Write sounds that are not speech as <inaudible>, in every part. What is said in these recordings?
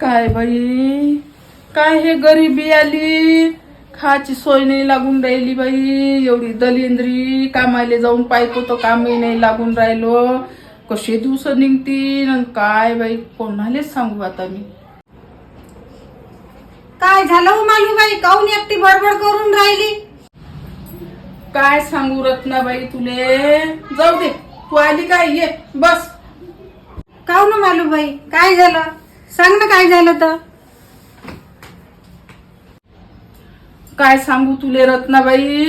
काय बाई? काय हे गरिबी आली? खाची सोय नाही लागून राहिली बाई. एवढी दलिंद्री कामाले जाऊन पाहतो तर कामही नाही लागून राहिलो. कसे दिवस निघतील काय बाई? कोणालेच सांगू आता मी? काय झालं हो मालूबाई? काऊन एकटी बडबड करून राहिली? काय सांगू रत्नाबाई तुले? जाऊ दे. तू आली काय ये बस. काऊ ना मालूबाई? काय झालं? सांग ना काय झालं तर. काय सांगू तुले रत्नाबाई?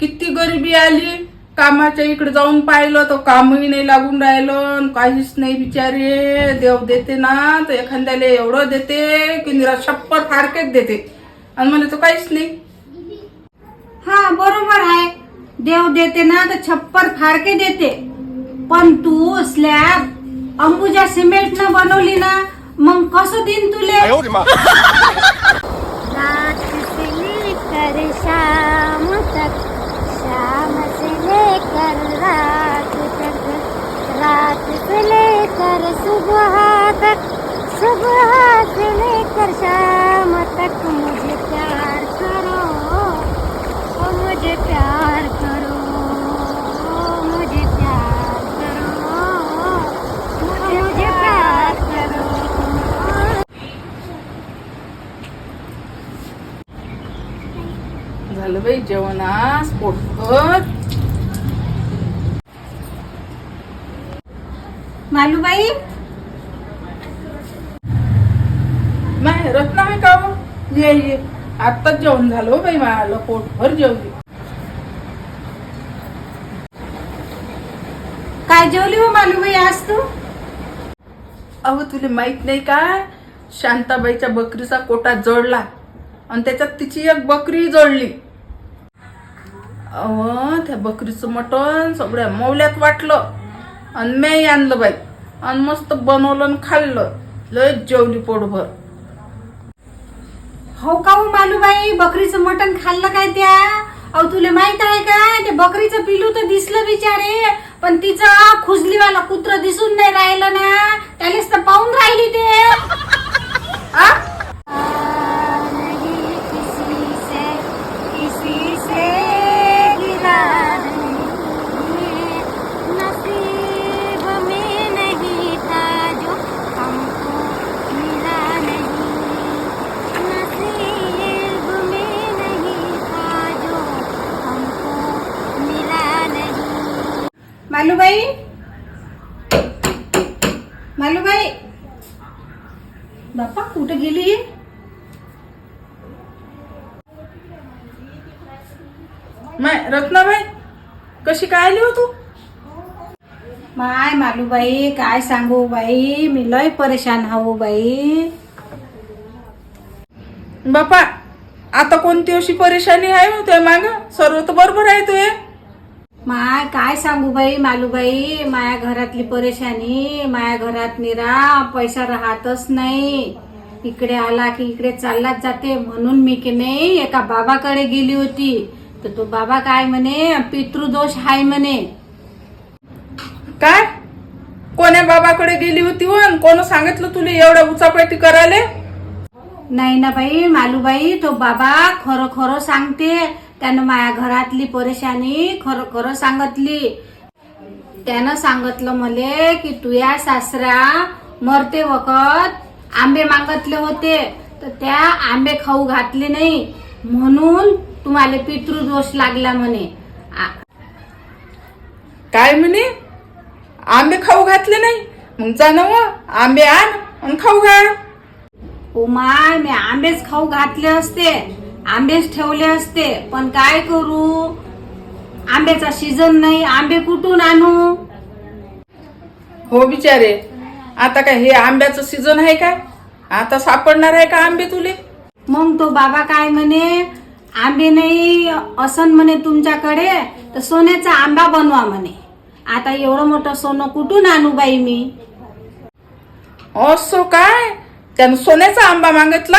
किती गरिबी आली. कामाच्या इकडे जाऊन पाहिलं तर कामही नाही लागून राहिलं काहीच नाही बिचारे. देव देते ना तर एखाद्याला एवढं देते की निरा छप्पर फारकेच देते. आणि मला तर काहीच नाही. हा बरोबर आहे. देव देते ना तर छप्पर फारके देते. पण तू स्लॅब अंबुजा सिमेंट न बनवली ना मग कसं देईन तुले? रात रात सुबह तक सुबह से लेकर शाम तक झालं बाई जेवण आज पोटभर. मालूबाई? नाही रत्नाबाई का हो? ये ये. आत्ताच जेवण झालं हो बाई मला पोटभर जेवली. काय जेवली हो मालूबाई आज तू? अहो तुला माहीत नाही काय शांताबाईच्या बकरीचा कोटा जळला आणि त्याच्यात तिची एक बकरी जळली. अहो त्या बकरीचं मटण सगळ्या मौल्यात वाटलं. आणि मी आणलं बाई. आणि मस्त बनवलं आणि खाल्लं. लय जेवली पोटभर. हो का हो मालूबाई? बकरीचं मटण खाल्लं काय त्या? अहो तुला माहीत आहे का? ते बकरीचं पिलू तर दिसलं बिचारे. पण तिचं खुजलीवाला कुत्र दिसून नाही राहिलं ना. त्यालेच तर पाहून राहिली ते. आ? मालूबाई? मालूबाई? बाप्पा कुठे गेली? माय रत्नाबाई कशी काय आली हो तू? माय मालूबाई काय सांगू बाई? मी लय परेशान हाऊ बाई. बापा आता कोणती अशी परेशानी आहे हो त्या माग? सर्व तर बरोबर आहे तुये माय काय सांगू बाई मालूबाई? माया घरातली परेशानी माया घरात निरा पैसा राहतच नाही. इकडे आला की इकडे चाललाच जाते. म्हणून मी की नाही एका बाबाकडे गेली होती. तर तो बाबा काय म्हणे पितृदोष हाय म्हणे. काय? कोण्या बाबाकडे गेली होती व? अन कोण सांगितलं तुला एवढ्या उचापटी करायला? नाही ना बाई मालूबाई तो बाबा खरं खरं सांगते. त्यानं माया घरातली परेशानी खरं खरं सांगितली. त्यानं सांगितलं मले की तुया सासरा मरते वखत आंबे मागतले होते तर त्या आंबे खाऊ घातले नाही. म्हणून तुम्हाला पितृदोष लागला म्हणे. काय म्हणे? आंबे खाऊ घातले नाही? मग जा ना व, आंबे आण आणि खाऊ घाल. ओ माय मी आंबेच खाऊ घातले असते. आंबेच ठेवले असते. पण काय करू? आंब्याचा सीझन नाही. आंबे कुठून आणू? हो बिचारे. आता काय हे आंब्याचं सीझन आहे काय आता सापडणार आहे का आंबे तुले? मग तो बाबा काय म्हणे? आंबे नाही असन म्हणे तुमच्याकडे तर सोन्याचा आंबा बनवा म्हणे. आता एवढं मोठं सोनं कुठून आणू बाई मी? असो काय? त्यानं सोन्याचा आंबा मागितला?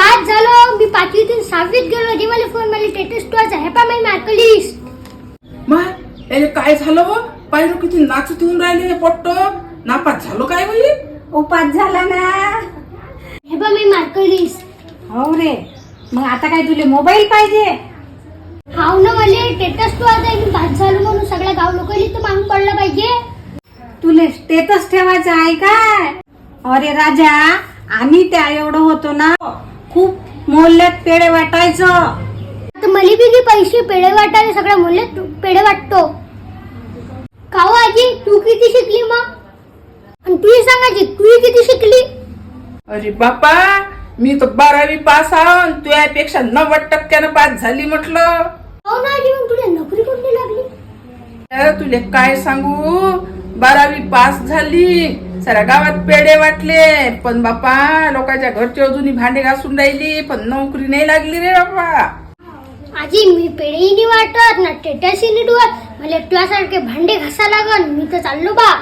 मी पाच झालो मी पाचवीतून सहावीत गेलो जे मला फोन मला टेटस टूचा हे पा मी मार्कलीस माय याले काय झालं व? पाहिलं किती नाचत येऊन राहिले हे पोट्ट. नापास झालो काय होईल उपास झाला ना. हे पा मी मार्कलीस हो रे. मग आता काय तुले मोबाईल पाहिजे? हाव ना मला टेटस टू आता मी पाच झालो म्हणून सगळ्या गाव लोकांनी तर मागून पडलं पाहिजे. तुले स्टेटस ठेवायचं आहे काय? अरे राजा आम्ही त्या एवढं होतो ना. खूप मोल्यात पेढे वाटायचं. आता मला बी की पैसे पेढे वाटायला सगळ्या मुले पेढे वाटतो. काहो आजी तू किती शिकली मग? आणि तू सांगायची तू किती शिकली? अरे बापा मी तर बारावी पास आहो तुझ्यापेक्षा नव्वद टक्क्यानं पास झाली म्हटलं. हो ना आजी मग तुला नोकरी कोणती लागली? अरे तुले काय सांगू? बारावी पास झाली. साऱ्या गावात पेढे वाटले पण बापा लोकांच्या घरची अजूनही भांडे घासून राहिली पण नोकरी नाही लागली रे बापा. आजी मी पेढेही नाही वाटत ना टेटसही नाही डुवत मला तुझ्यासारखे भांडे घासा लागन मी तर चाललो बा.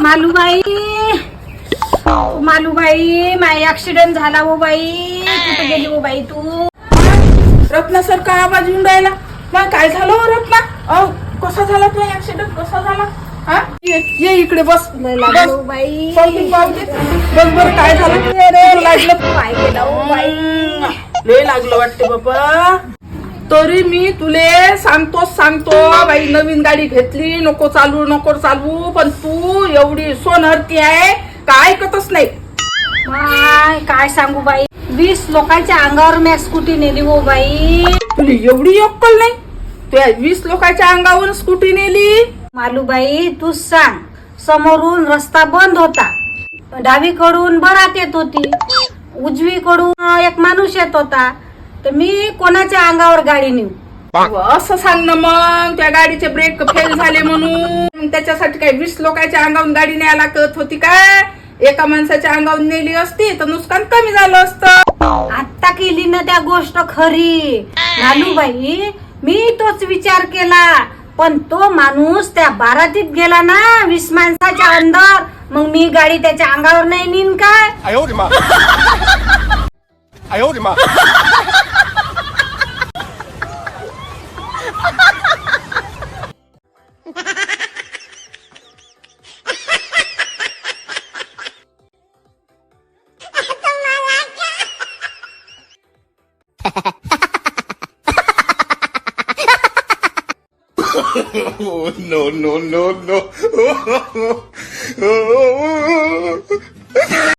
मालूबाई मालूबाई माय ऍक्सिडेंट झाला हो बाई. कुठे गेली हो बाई तू? रत्नासारखा आवाज येऊन राहिला? मग काय झालं हो रत्ना? अहो कसा झाला तुझा ऍक्सिडेंट कसा झाला? हा? ये ये इकडे बस. बस. लागलं बाई. पावते पावते. बस बरं काय झालं? लागलं? काय केलं हो बाई. लय लागलं वाटते बाबा. तरी मी तुले सांगतोच सांगतो बाई नवीन गाडी घेतली नको चालू नको चालू पण तू एवढी सोनहरती आहे काय ऐकतच नाही? माय काय सांगू बाई? वीस लोकांच्या अंगावर मी स्कूटी नेली हो बाई. तुला एवढी अक्कल नाही? तुझ्या वीस लोकांच्या अंगावर स्कूटी नेली? मालूबाई तू सांग समोरून रस्ता बंद होता. डावीकडून बरात येत होती. उजवीकडून एक माणूस येत होता. तर मी कोणाच्या अंगावर गाडी नेऊ? असं सांग ना मग. त्या गाडीचे ब्रेक फेल झाले म्हणून. त्याच्यासाठी काय वीस लोकांच्या अंगावून गाडी न्यायला लागत होती काय? एका माणसाच्या अंगावून नेली असती तर नुकसान कमी झालं असतं. आत्ता केली ना त्या गोष्ट खरी. लालूबाई मी तोच विचार केला. पण तो माणूस त्या बारातीत गेला ना वीस माणसाच्या अंदर. मग मी गाडी त्याच्या अंगावर नाही नेईन काय? <laughs> no no no no <laughs>